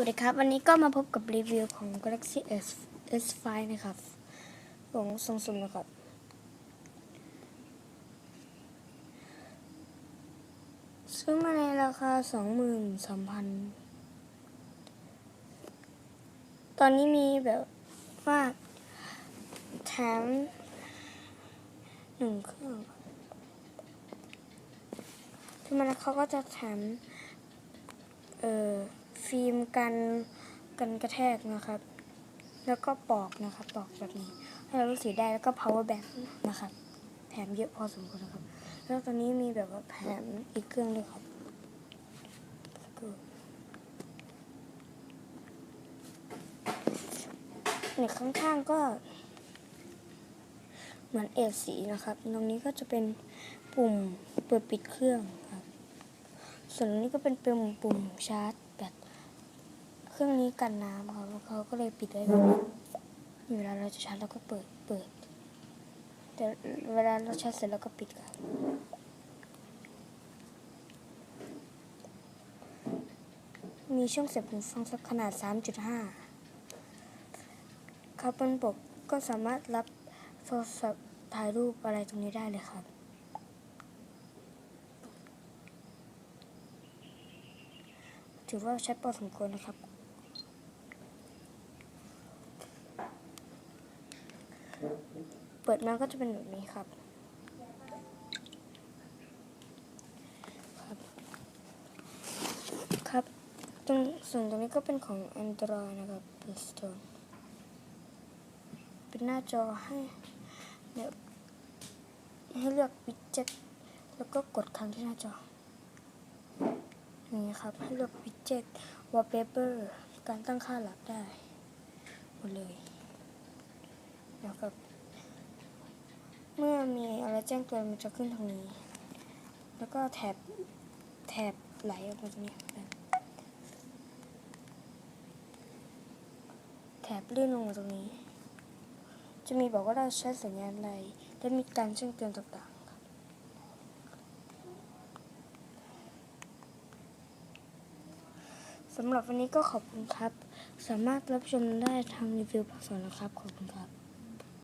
วัสดีครับ วันนี้ก็มาพบกับรีวิวของ Galaxy S S5 นะครับของซัมซุงนะครับ ซื้อมาในราคา 23,000 ตอนนี้มีแบบว่าแถมหนึ่งเครื่องที่มันเขาก็จะแถม เอ่อ ฟิล์มกันกันกระแทกนะครับ แล้วก็ปอกนะครับปอกแบบนี้ ให้เรารู้สึกได้แล้วก็ power bank นะครับแถมเยอะพอสมควรนะครับ แล้วตอนนี้มีแบบว่าแถมอีกเครื่องด้วยครับเนี่ยข้างๆก็เหมือนเอสีนะครับ ตรงนี้ก็จะเป็นปุ่มเปิดปิดเครื่องครับ ส่วนตรงนี้ก็เป็นปุ่มปุ่มชาร์จแบต เครื่องนี้กันน้ำครับเขาก็เลยปิดไว้แบบนี้เวลาเราจะชาร์จเราก็เปิดเปิด แต่เวลาเราชาร์จเสร็จเราก็ปิดครับมีช่องเสียบหูฟังสักขนาด 3.5 ครับบนปกก็สามารถรับโทรศัพท์ถ่ายรูปอะไรตรงนี้ได้เลยครับ ถือว่าใช้พอสมควรนะครับ เปิดมาก็จะเป็นแบบนี้ครับครับครับตรงส่วนตรงนี้ก็เป็นของ Android นะครับ Play Store เป็นหน้าจอให้เดี๋ยวให้เลือกวิดเจ็ตแล้วก็กดครั้งที่หน้าจออย่างนี้ครับ ให้เลือกวิดเจ็ต wallpaper การตั้งค่าหลักได้ หมดเลยแล้วกับ มีอะไรแจ้งเตือนมันจะขึ้นทางนี้ แล้วก็แถบแถบไหลออกมาตรงนี้แถบเลื่อนลงมาตรงนี้ จะมีบอกว่าเราใช้สัญญาณอะไรและมีการแจ้งเตือนต่างๆสำหรับวันนี้ก็ขอบคุณครับ สามารถรับชมได้ทางรีวิวภาคสองนะครับ ขอบคุณครับ